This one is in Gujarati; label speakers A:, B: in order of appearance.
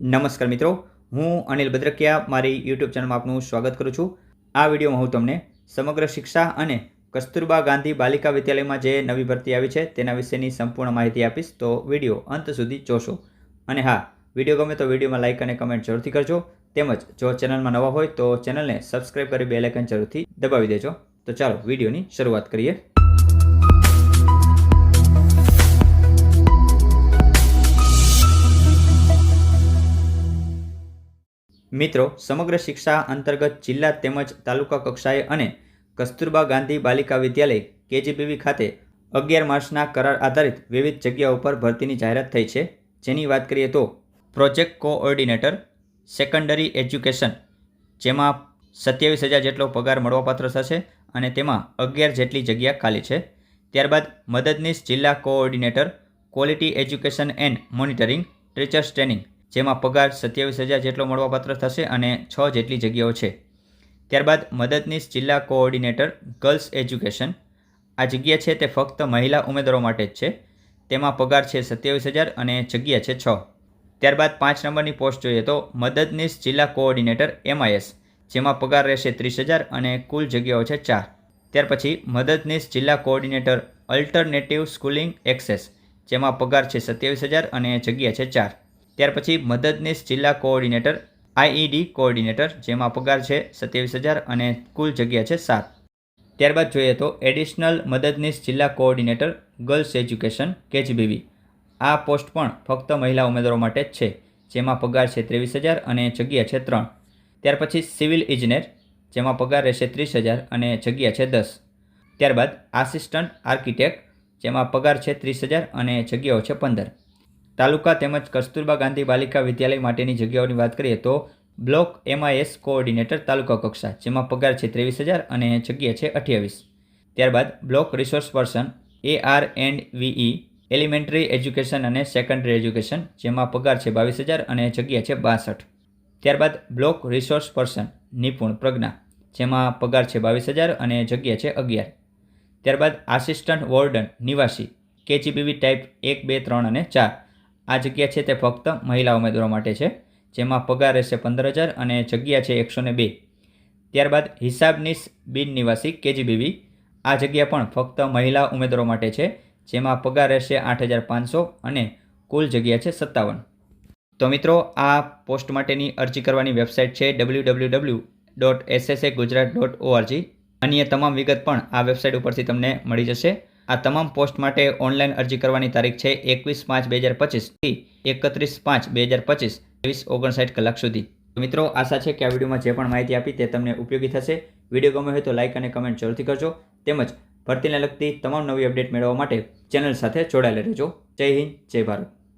A: નમસ્કાર મિત્રો, હું અનિલ ભદ્રકિયા મારી યુટ્યુબ ચેનલમાં આપનું સ્વાગત કરું છું. આ વિડીયોમાં હું તમને સમગ્ર શિક્ષા અને કસ્તુરબા ગાંધી બાલિકા વિદ્યાલયમાં જે નવી ભરતી આવી છે તેના વિશેની સંપૂર્ણ માહિતી આપીશ. તો વીડિયો અંત સુધી જોશો. અને હા, વીડિયો ગમે તો વિડીયોમાં લાઇક અને કમેન્ટ જરૂરથી કરજો. તેમજ જો ચેનલમાં નવા હોય તો ચેનલને સબસ્ક્રાઇબ કરી બે લાઇકન જરૂરથી દબાવી દેજો. તો ચાલો વિડીયોની શરૂઆત કરીએ. મિત્રો, સમગ્ર શિક્ષા અંતર્ગત જિલ્લા તેમજ તાલુકા કક્ષાએ અને કસ્તુરબા ગાંધી બાલિકા વિદ્યાલય કેજીબીવી ખાતે અગિયાર માર્ચના કરાર આધારિત વિવિધ જગ્યાઓ પર ભરતીની જાહેરાત થઈ છે. જેની વાત કરીએ તો પ્રોજેક્ટ કોઓર્ડિનેટર, સેકન્ડરી એજ્યુકેશન, જેમાં સત્યાવીસ હજાર જેટલો પગાર મળવાપાત્ર થશે અને તેમાં અગિયાર જેટલી જગ્યા ખાલી છે. ત્યારબાદ મદદનીશ જિલ્લા coordinator, quality education and monitoring, teachers training જેમાં પગાર સત્યાવીસ હજાર જેટલો મળવાપાત્ર થશે અને છ જેટલી જગ્યાઓ છે. ત્યારબાદ મદદનીશ જિલ્લા કોઓર્ડિનેટર ગર્લ્સ એજ્યુકેશન. આ જગ્યા છે તે ફક્ત મહિલા ઉમેદવારો માટે જ છે. તેમાં પગાર છે સત્યાવીસ હજાર અને જગ્યા છે છ. ત્યારબાદ પાંચ નંબરની પોસ્ટ જોઈએ તો મદદનીશ જિલ્લા કોઓર્ડિનેટર એમઆઈએસ, જેમાં પગાર રહેશે ત્રીસ હજાર અને કુલ જગ્યાઓ છે ચાર. ત્યાર પછી મદદનીશ જિલ્લા કોઓર્ડિનેટર અલ્ટરનેટિવ સ્કૂલિંગ એક્સેસ, જેમાં પગાર છે સત્યાવીસ હજાર અને જગ્યા છે ચાર. ત્યાર પછી મદદનીશ જિલ્લા કોઓર્ડિનેટર, આઈઈડી કોઓર્ડિનેટર, જેમાં પગાર છે સત્યાવીસ હજાર અને કુલ જગ્યા છે સાત. ત્યારબાદ જોઈએ તો એડિશનલ મદદનીશ જિલ્લા કોઓર્ડિનેટર, ગર્લ્સ એજ્યુકેશન કેચબીવી આ પોસ્ટ પણ ફક્ત મહિલા ઉમેદવારો માટે જ છે, જેમાં પગાર છે ત્રેવીસ હજાર અને જગ્યા છે ત્રણ. ત્યાર પછી સિવિલ ઇજનેર, જેમાં પગાર રહેશે ત્રીસ હજાર અને જગ્યા છે દસ. ત્યારબાદ આસિસ્ટન્ટ આર્કિટેક્ટ, જેમાં પગાર છે ત્રીસ હજાર અને જગ્યાઓ છે પંદર. તાલુકા તેમજ કસ્તુરબા ગાંધી બાલિકા વિદ્યાલય માટેની જગ્યાઓની વાત કરીએ તો બ્લોક એમઆઈએસ કોઓર્ડિનેટર તાલુકા કક્ષા, જેમાં પગાર છે ત્રેવીસ હજાર અને જગ્યા છે અઠ્યાવીસ. ત્યારબાદ block resource person A R and V E elementary education અને સેકન્ડરી એજ્યુકેશન, જેમાં પગાર છે બાવીસ હજાર અને જગ્યા છે બાસઠ. ત્યારબાદ block resource person, Nipun Pragna, જેમાં પગાર છે બાવીસ હજાર અને જગ્યા છે અગિયાર. ત્યારબાદ આસિસ્ટન્ટ વોર્ડન, નિવાસી, કેજીબીવી ટાઈપ એક, બે, ત્રણ અને ચાર. આ જગ્યા છે તે ફક્ત મહિલા ઉમેદવારો માટે છે, જેમાં પગાર રહેશે પંદર હજાર અને જગ્યા છે એકસો ને બે. ત્યારબાદ હિસાબનીશ બિન નિવાસી કેજીબીવી. આ જગ્યા પણ ફક્ત મહિલા ઉમેદવારો માટે છે, જેમાં પગાર રહેશે આઠ હજાર પાંચસો અને કુલ જગ્યા છે સત્તાવન. તો મિત્રો, આ પોસ્ટ માટેની અરજી કરવાની વેબસાઇટ છે W W W dot SSA Gujarat dot ORG અન્ય તમામ વિગત પણ આ વેબસાઇટ ઉપરથી તમને મળી જશે. આ તમામ પોસ્ટ માટે ઓનલાઈન અરજી કરવાની તારીખ છે એકવીસ પાંચ બે હજાર પચીસથી એકત્રીસ પાંચ બે હજાર પચીસ ત્રેવીસ ઓગણસાઠ કલાક સુધી. મિત્રો, આશા છે કે આ વિડીયોમાં જે પણ માહિતી આપી તે તમને ઉપયોગી થશે. વીડિયો ગમે હોય તો લાઇક અને કમેન્ટ જરૂરથી કરજો. તેમજ ભરતીને લગતી તમામ નવી અપડેટ મેળવવા માટે ચેનલ સાથે જોડાયેલા રહેજો. જય હિન્દ, જય ભારત.